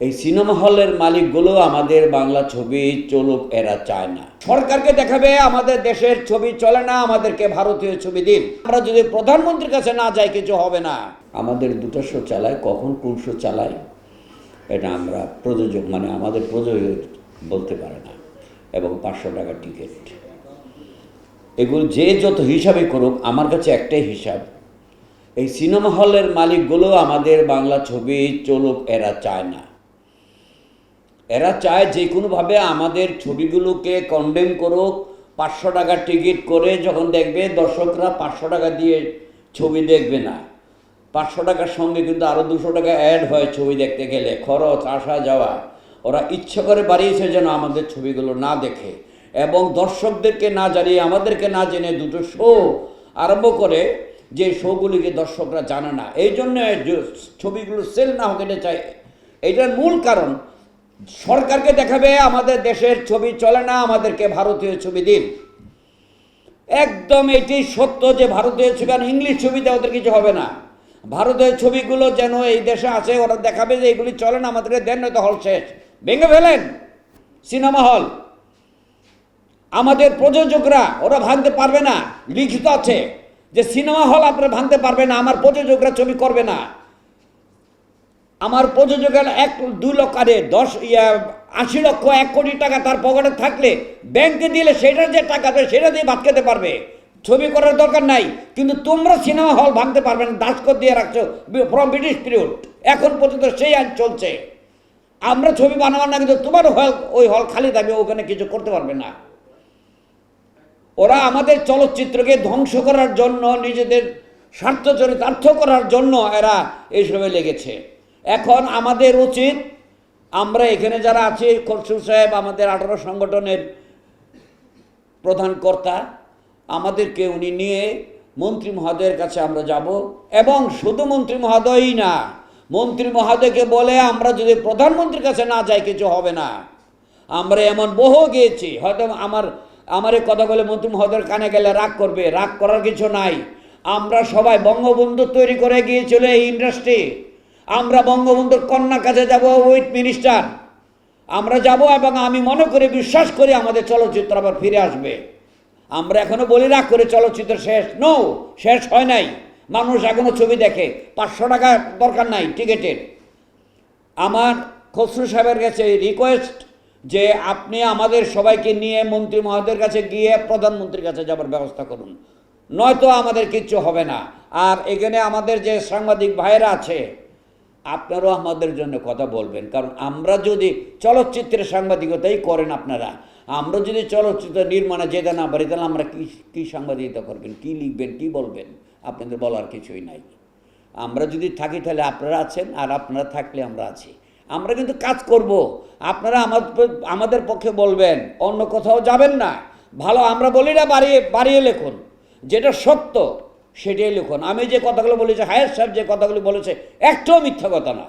এই সিনেমা হলের মালিকগুলো আমাদের বাংলা ছবি চলুক, এরা চায় না। সরকারকে দেখাবে, আমাদের দেশের ছবি চলে না, আমাদেরকে ভারতীয় ছবি দিন। আমরা যদি প্রধানমন্ত্রীর কাছে না যাই, কিছু হবে না। আমাদের দুটো শো চালায়, কখন কোন শো চালায়, এটা আমরা প্রযোজক মানে আমাদের প্রযোজক বলতে পারে না। এবং পাঁচশো টাকা টিকিট। এগুলো যে যত হিসাবই করুক, আমার কাছে একটাই হিসাব, এই সিনেমা হলের মালিকগুলো আমাদের বাংলা ছবি চলুক, এরা চায় না। এরা চায় যে কোনোভাবে আমাদের ছবিগুলোকে কন্ডেম করুক, পাঁচশো টাকা টিকিট করে যখন দেখবে দর্শকরা পাঁচশো টাকা দিয়ে ছবি দেখবে না। পাঁচশো টাকার সঙ্গে কিন্তু আরও দুশো টাকা অ্যাড হয় ছবি দেখতে গেলে, খরচ, আসা যাওয়া। ওরা ইচ্ছে করে বাড়িয়েছে যেন আমাদের ছবিগুলো না দেখে এবং দর্শকদেরকে না জানিয়ে, আমাদেরকে না জেনে দুটো শো আরম্ভ করে যে শোগুলিকে দর্শকরা জানে না। এই জন্য ছবিগুলো সেল না হোক এটা চাই এটার মূল কারণ সরকারকে দেখাবে, আমাদের দেশের ছবি চলে না, আমাদেরকে ভারতীয় ছবি দিন। একদম এটি সত্য যে ভারতীয় ছবি আর ইংলিশ ছবিতে ওদের কিছু হবে না। ভারতীয় ছবিগুলো যেন এই দেশে আছে, ওরা দেখাবে যে এগুলি চলে না, আমাদেরকে দেন নয়তো হল শেষ। ভেঙে ফেলেন সিনেমা হল। আমাদের প্রযোজকরা, ওরা ভাঙতে পারবে না। লিখিত আছে যে সিনেমা হল আপনারা ভাঙতে পারবে না, আমার প্রযোজকরা ছবি করবে না। আমার প্রযোজকের এক দু লক্ষ, আরে দশ আশি লক্ষ, এক কোটি টাকা তার পকেটে থাকলে ব্যাংকে দিলে সেটা যে টাকা দেয় সেটা দিয়ে ভাত খেতে পারবে। ছবি করার দরকার নাই, কিন্তু তোমরা সিনেমা হল ভাঙতে পারবে না দাসকর দিয়ে রাখছো ফ্রম ব্রিটিশ পিরিয়ড এখন পর্যন্ত সেই আইন চলছে। আমরা ছবি বানাবার না, কিন্তু তোমার হল, ওই হল খালি থাকবে ওখানে কিছু করতে পারবে না। ওরা আমাদের চলচ্চিত্রকে ধ্বংস করার জন্য, নিজেদের স্বার্থ চরিতার্থ করার জন্য এরা এইসবে লেগেছে। এখন আমাদের উচিত, আমরা এখানে যারা আছি খরসুর সাহেব আমাদের আঠারো সংগঠনের প্রধান কর্তা, আমাদেরকে উনি নিয়ে মন্ত্রী মহোদয়ের কাছে আমরা যাব। এবং শুধু মন্ত্রী মহোদয়ই না, মন্ত্রী মহোদয়কে বলে আমরা যদি প্রধানমন্ত্রীর কাছে না যাই, কিছু হবে না। আমরা এমন বহু গিয়েছি, হয়তো আমার আমার কথা বলে মন্ত্রী মহোদয়ের কানে গেলে রাগ করবে, রাগ করার কিছু নাই। আমরা সবাই বঙ্গবন্ধু তৈরি করে গিয়েছিল এই ইন্ডাস্ট্রি আমরা বঙ্গবন্ধুর কন্যা কাছে যাব উইথ মিনিস্টার আমরা যাব এবং আমি মনে করি, বিশ্বাস করি আমাদের চলচ্চিত্র আবার ফিরে আসবে। আমরা এখনও বলি রাগ করে, চলচ্চিত্র শেষ। নো শেষ হয় নাই। মানুষ এখনও ছবি দেখে। পাঁচশো টাকা দরকার নাই, টিকিটের। আমার খসরু সাহেবের কাছে রিকোয়েস্ট যে আপনি আমাদের সবাইকে নিয়ে মন্ত্রী মহোদয়ের কাছে গিয়ে প্রধানমন্ত্রীর কাছে যাবার ব্যবস্থা করুন। নয়তো আমাদের কিচ্ছু হবে না। আর এখানে আমাদের যে সাংবাদিক ভাইয়েরা আছে আপনারাও আমাদের জন্য কথা বলবেন। কারণ আমরা যদি চলচ্চিত্রের সাংবাদিকতাই করেন আপনারা, আমরা যদি চলচ্চিত্র নির্মাণে যেতে না পারি, তাহলে আমরা কী কী সাংবাদিকতা করবেন? কী লিখবেন? কী বলবেন? আপনাদের বলার কিছুই নাই। আমরা যদি থাকি, তাহলে আপনারা আছেন আর আপনারা থাকলে আমরা আছি। আমরা কিন্তু কাজ করব। আপনারা আমাদের আমাদের পক্ষে বলবেন, অন্য কোথাও যাবেন না। ভালো, আমরা বলি না বাড়িয়ে বাড়িয়ে লেখুন। যেটা সত্য সেটাই লিখুন। আমি যে কথাগুলো বলেছি, হায়ার সাহেব যে কথাগুলো বলেছে, একটাও মিথ্যা কথা না।